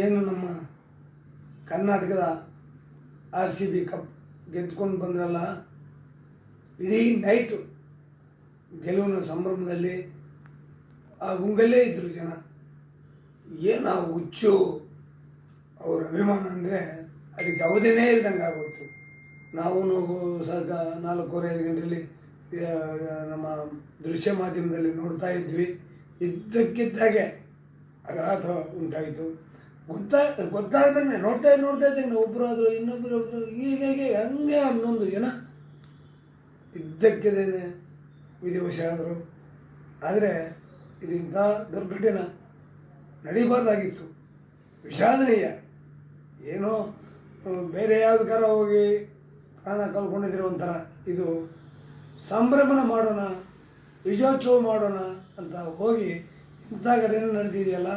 ಏನು ನಮ್ಮ ಕರ್ನಾಟಕದ ಆರ್ ಸಿ ಬಿ ಕಪ್ ಗೆದ್ಕೊಂಡು ಬಂದ್ರಲ್ಲ, ಇಡೀ ನೈಟು ಗೆಲುವಿನ ಸಂಭ್ರಮದಲ್ಲಿ ಆ ಗುಂಗಲ್ಲೇ ಇದ್ದರು ಜನ. ಏನು ಆ ಹುಚ್ಚು ಅವ್ರ ಅಭಿಮಾನ ಅಂದರೆ ಅದಕ್ಕೆ ಅವಧಿನೇ ಇಲ್ದಂಗೆ ಆಗೋಯ್ತು. ನಾವು ಸದ ನಾಲ್ಕೂವರೆ, ಐದು ಗಂಟೆಯಲ್ಲಿ ನಮ್ಮ ದೃಶ್ಯ ಮಾಧ್ಯಮದಲ್ಲಿ ನೋಡ್ತಾ ಇದ್ವಿ. ಇದ್ದಕ್ಕಿದ್ದಾಗೆ ಆಘಾತ ಉಂಟಾಯಿತು. ಗೊತ್ತಾ ಗೊತ್ತಾಗ್ದಂಗೆ ನೋಡ್ತಾ ನೋಡ್ತಾ ಇದ್ದಂಗೆ ಒಬ್ಬರು ಆದರು ಇನ್ನೊಬ್ಬರು ಒಬ್ಬರು ಹೀಗೆ ಹೀಗೆ ಹಂಗೆ ಹನ್ನೊಂದು ಜನ ಇದ್ದಕ್ಕಿದ್ದೇನೆ ವಿಧಿವಶ ಆದರು. ಆದರೆ ಇದು ಇಂಥ ದುರ್ಘಟನೆ ನಡೀಬಾರ್ದಾಗಿತ್ತು. ವಿಷಾದನೀಯ. ಏನೋ ಬೇರೆ ಯಾವುದಕ್ಕಾರ ಹೋಗಿ ಪ್ರಾಣ ಕಳ್ಕೊಂಡಿದ್ರು ಒಂಥರ. ಇದು ಸಂಭ್ರಮಣ ಮಾಡೋಣ, ವಿಜಯೋತ್ಸವ ಮಾಡೋಣ ಅಂತ ಹೋಗಿ ಇಂಥ ಘಟನೆ ನಡೆದಿದೆಯಲ್ಲ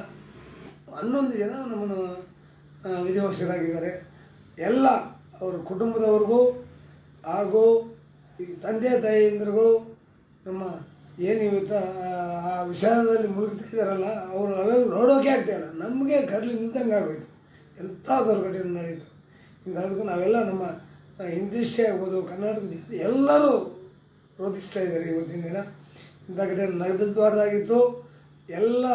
ಹನ್ನೊಂದು ಜನ ನಮ್ಮನ್ನು ವಿಧಿವಶರಾಗಿದ್ದಾರೆ. ಎಲ್ಲ ಅವ್ರ ಕುಟುಂಬದವ್ರಿಗೂ ಹಾಗೂ ಈ ತಂದೆ ತಾಯಿಯಂದ್ರಿಗೂ ನಮ್ಮ ಏನು ಆ- ವಿಷಾದದಲ್ಲಿ ಮುಳುಗ್ತಾ ಇದ್ದಾರಲ್ಲ, ಅವರು ಅಲ್ಲೆಲ್ಲ ನೋಡೋಕೆ ಆಗ್ತಾಯಿಲ್ಲ ನಮಗೆ ಕರ್ಲಿ ನಿಂತಂಗೆ ಆಗೋಯ್ತು. ಎಂಥ ದುರ್ಘಟನೆ ನಡೀತು. ಅದಕ್ಕೂ ನಾವೆಲ್ಲ ನಮ್ಮ ಇಂಡಸ್ಟ್ರಿ ಆಗ್ಬೋದು ಜನತೆ ಎಲ್ಲರೂ ರೋಧಿಸ್ತಾ ಇದ್ದಾರೆ ಇವತ್ತಿನ ದಿನ. ಇಂಥ ಘಟನೆ ನಡೆದಬಾರ್ದಾಗಿತ್ತು ಎಲ್ಲ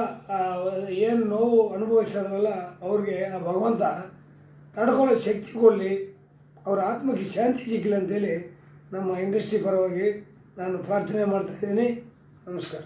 ಏನು ನೋವು ಅನುಭವಿಸ್ತಾರಲ್ಲ ಅವ್ರಿಗೆ ಆ ಭಗವಂತ ತಡ್ಕೊಳ್ಳೋ ಶಕ್ತಿ ಕೊಡಲಿ. ಅವ್ರ ಆತ್ಮಕ್ಕೆ ಶಾಂತಿ ಸಿಗಲಿ ಅಂತೇಳಿ ನಮ್ಮ ಇಂಡಸ್ಟ್ರಿ ಪರವಾಗಿ ನಾನು ಪ್ರಾರ್ಥನೆ ಮಾಡ್ತಾ ಇದ್ದೀನಿ. ನಮಸ್ಕಾರ.